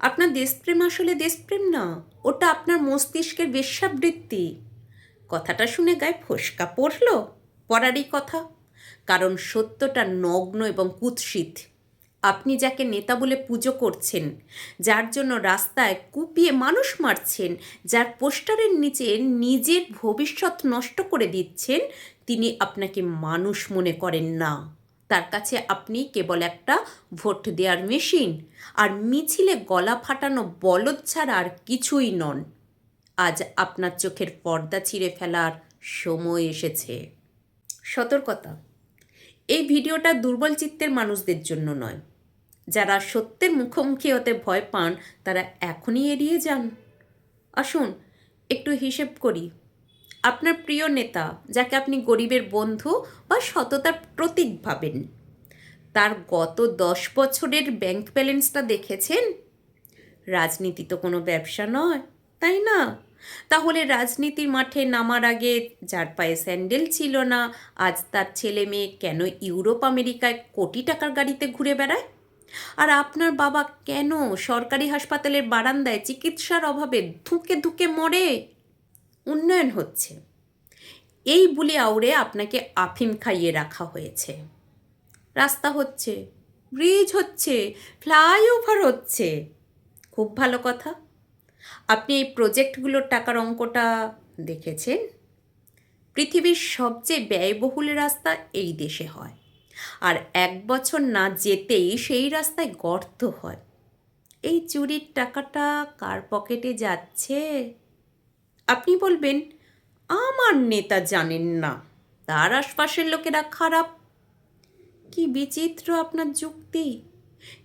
আপনার দেশপ্রেম আসলে দেশপ্রেম না, ওটা আপনার মস্তিষ্কের বেশ্যাবৃত্তি। কথাটা শুনে গায়ে ফোসকা পড়ল পড়ারই কথা, কারণ সত্যটা নগ্ন এবং কুৎসিত। আপনি যাকে নেতা বলে পুজো করছেন, যার জন্য রাস্তায় কুপিয়ে মানুষ মারছেন, যার পোস্টারের নিচে নিজের ভবিষ্যৎ নষ্ট করে দিচ্ছেন, তিনি আপনাকে মানুষ মনে করেন না। তার কাছে আপনি কেবল একটা ভোট দেওয়ার মেশিন আর মিছিলে গলা ফাটানো বলদ ছাড়া আর কিছুই নন। আজ আপনার চোখের পর্দা ছিঁড়ে ফেলার সময় এসেছে। সতর্কতা। এই ভিডিওটা দুর্বল চিত্তের মানুষদের জন্য নয়। যারা সত্যের মুখোমুখি হতে ভয় পান, তারা এখনই এড়িয়ে যান। আসুন, একটু হিসেব করি। আপনার প্রিয় নেতা, যাকে আপনি গরিবের বন্ধু বা সততার প্রতীক ভাবেন, তার গত দশ বছরের ব্যাংক ব্যালেন্সটা দেখেছেন? রাজনীতি তো কোনো ব্যবসা নয়, তাই না? তাহলে রাজনীতির মাঠে নামার আগে যার পায়ে স্যান্ডেল ছিল না, আজ তার ছেলে মেয়ে কেন ইউরোপ, আমেরিকায় কোটি টাকার গাড়িতে ঘুরে বেড়ায়? আর আপনার বাবা কেন সরকারি হাসপাতালের বারান্দায় চিকিৎসার অভাবে ধুকে ধুকে মরে? উন্নয়ন হচ্ছে। এই বুলি আউড়ে আপনাকে আফিম খাইয়ে রাখা হয়েছে। রাস্তা হচ্ছে ব্রিজ হচ্ছে ফ্লাইওভার হচ্ছে। খুব ভালো কথা। আপনি এই প্রজেক্টগুলোর টাকার অঙ্কটা দেখেছেন? পৃথিবীর সবচেয়ে ব্যয়বহুল রাস্তা এই দেশে হয়। আর এক বছর না যেতেই সেই রাস্তায় গর্ত হয়। এই চুরির টাকাটা কার পকেটে যাচ্ছে? আপনি বলবেন, আমার নেতা জানেন না, তার আশপাশের লোকেরা খারাপ। কি বিচিত্র আপনার যুক্তি।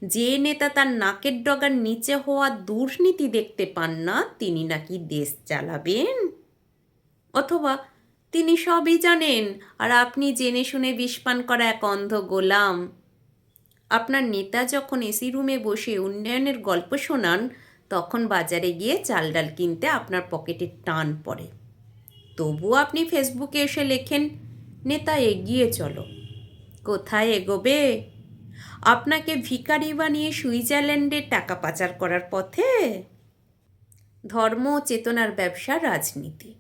যে নেতা তার নাকের ডগার নিচে হওয়া দুর্নীতি দেখতে পান না, তিনি নাকি দেশ চালাবেন? অথবা তিনি সবই জানেন, আর আপনি জেনে শুনে বিষপান করা এক অন্ধ গোলাম। আপনার নেতা যখন এসি রুমে বসে উন্নয়নের গল্প শোনান তখন বাজারে গিয়ে চাল ডাল কিনতে আপনার পকেটে টান পড়ে। তবুও আপনি ফেসবুকে এসে লেখেন, নেতা এগিয়ে চলো। কোথায় এগোবে? আপনাকে ভিকারি বানিয়ে সুইজারল্যান্ডে টাকা পাচার করার পথে? ধর্ম চেতনার ব্যবসা রাজনীতি।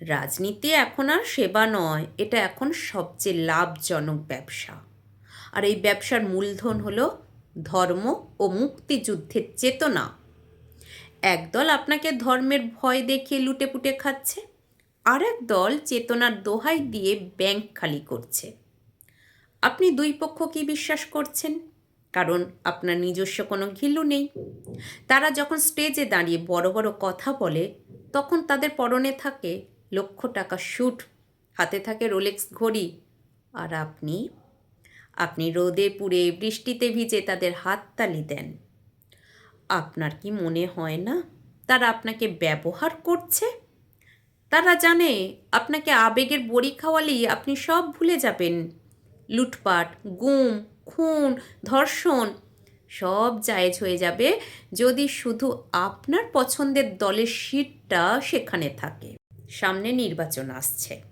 রাজনীতি এখন আর সেবা নয়, এটা এখন সবচেয়ে লাভজনক ব্যবসা। আর এই ব্যবসার মূলধন হলো ধর্ম ও মুক্তিযুদ্ধের চেতনা। একদল আপনাকে ধর্মের ভয় দেখিয়ে লুটে পুটে খাচ্ছে আর এক দল চেতনার দোহাই দিয়ে ব্যাংক খালি করছে। আপনি দুই পক্ষ কি বিশ্বাস করছেন? কারণ আপনার নিজস্ব কোনো ঘিলু নেই। তারা যখন স্টেজে দাঁড়িয়ে বড় বড় কথা বলে, তখন তাদের পরনে থাকে লক্ষ টাকা শ্যুট হাতে থাকে রোলেক্স ঘড়ি। আর আপনি? আপনি রোদে পুড়ে বৃষ্টিতে ভিজে তাদের হাততালি দেন। আপনার কি মনে হয় না? তারা আপনাকে ব্যবহার করছে? তারা জানে আপনাকে আবেগের বড়ি খাওয়ালেই আপনি সব ভুলে যাবেন। লুটপাট, গুম, খুন, ধর্ষণ সব জায়েজ হয়ে যাবে যদি শুধু আপনার পছন্দের দলের সিটটা সেখানে থাকে। সামনে নির্বাচন আসছে।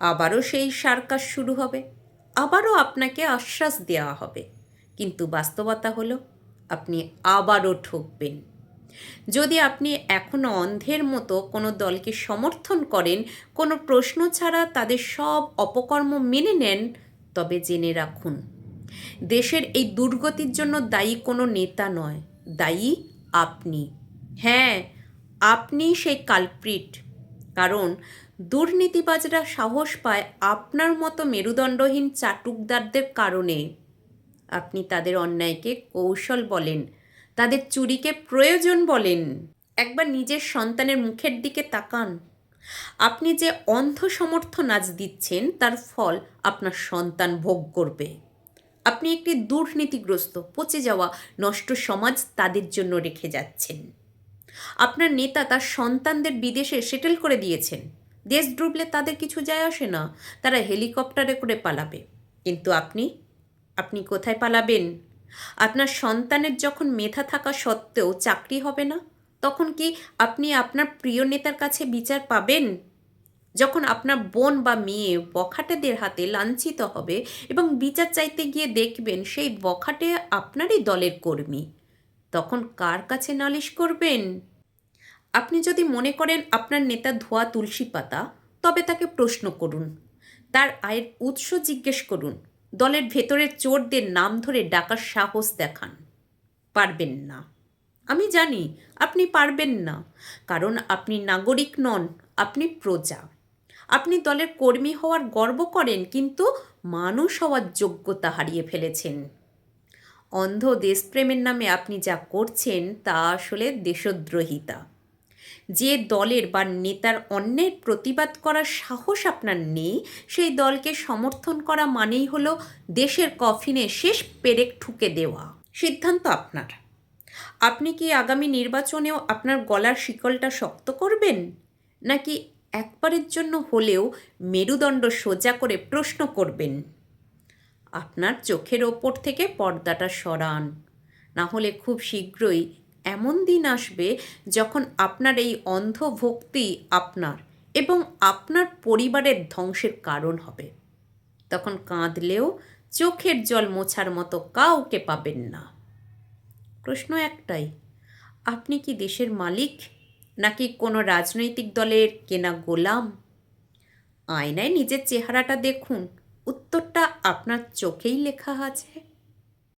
আবারও সেই সার্কাস শুরু হবে। আবারও আপনাকে আশ্বাস দেওয়া হবে। কিন্তু বাস্তবতা হলো আপনি আবারও ঠকবেন। যদি আপনি এখনও অন্ধের মতো কোনো দলকে সমর্থন করেন, কোনো প্রশ্ন ছাড়া তাদের সব অপকর্ম মেনে নেন, তবে জেনে রাখুন, দেশের এই দুর্গতির জন্য দায়ী কোনো নেতা নয়, দায়ী আপনি। হ্যাঁ আপনি সেই কালপ্রিট, কারণ দুর্নীতিবাজরা সাহস পায় আপনার মতো মেরুদণ্ডহীন চাটুকদারদের কারণে। আপনি তাদের অন্যায়কে কৌশল বলেন, তাদের চুরিকে প্রয়োজন বলেন। একবার নিজের সন্তানের মুখের দিকে তাকান। আপনি যে অন্ধ সমর্থন আজ দিচ্ছেন, তার ফল আপনার সন্তান ভোগ করবে। আপনি একটি দুর্নীতিগ্রস্ত, পচে যাওয়া, নষ্ট সমাজ তাদের জন্য রেখে যাচ্ছেন। আপনার নেতা তার সন্তানদের বিদেশে সেটেল করে দিয়েছেন। দেশ ডুবলে তাদের কিছু যায় আসে না, তারা হেলিকপ্টারে করে পালাবে। কিন্তু আপনি আপনি কোথায় পালাবেন? আপনার সন্তানের যখন মেধা থাকা সত্ত্বেও চাকরি হবে না, তখন কি আপনি আপনার প্রিয় নেতার কাছে বিচার পাবেন? যখন আপনার বোন বা মেয়ে বখাটেদের হাতে লাঞ্ছিত হবে এবং বিচার চাইতে গিয়ে দেখবেন সেই বখাটে আপনারই দলের কর্মী, তখন কার কাছে নালিশ করবেন? আপনি যদি মনে করেন আপনার নেতা ধোয়া তুলসী পাতা, তবে তাকে প্রশ্ন করুন, তার আয়ের উৎস জিজ্ঞেস করুন। দলের ভেতরের চোরদের নাম ধরে ডাকার সাহস দেখান। পারবেন না। আমি জানি আপনি পারবেন না, কারণ আপনি নাগরিক নন, আপনি প্রজা। আপনি দলের কর্মী হওয়ার গর্ব করেন, কিন্তু মানুষ হওয়ার যোগ্যতা হারিয়ে ফেলেছেন। অন্ধ দেশপ্রেমের নামে আপনি যা করছেন, তা আসলে দেশদ্রোহিতা। যে দলের বা নেতার অন্যের প্রতিবাদ করার সাহস আপনার নেই, সেই দলকে সমর্থন করা মানেই হলো দেশের কফিনে শেষ পেরেক ঠুকে দেওয়া। সিদ্ধান্ত আপনার। আপনি কি আগামী নির্বাচনেও আপনার গলার শিকলটা শক্ত করবেন? নাকি একবারের জন্য হলেও মেরুদণ্ড সোজা করে প্রশ্ন করবেন? আপনার চোখের ওপর থেকে পর্দাটা সরান। না হলে খুব শীঘ্রই এমন দিন আসবে যখন আপনার এই অন্ধ ভক্তি আপনার এবং আপনার পরিবারের ধ্বংসের কারণ হবে। তখন কাঁদলেও চোখের জল মোছার মতো কাউকে পাবেন না। প্রশ্ন একটাই, আপনি কি দেশের মালিক নাকি কোনো রাজনৈতিক দলের কেনা গোলাম? আয়নায় নিজের চেহারাটা দেখুন, উত্তরটা আপনার চোখেই লেখা আছে।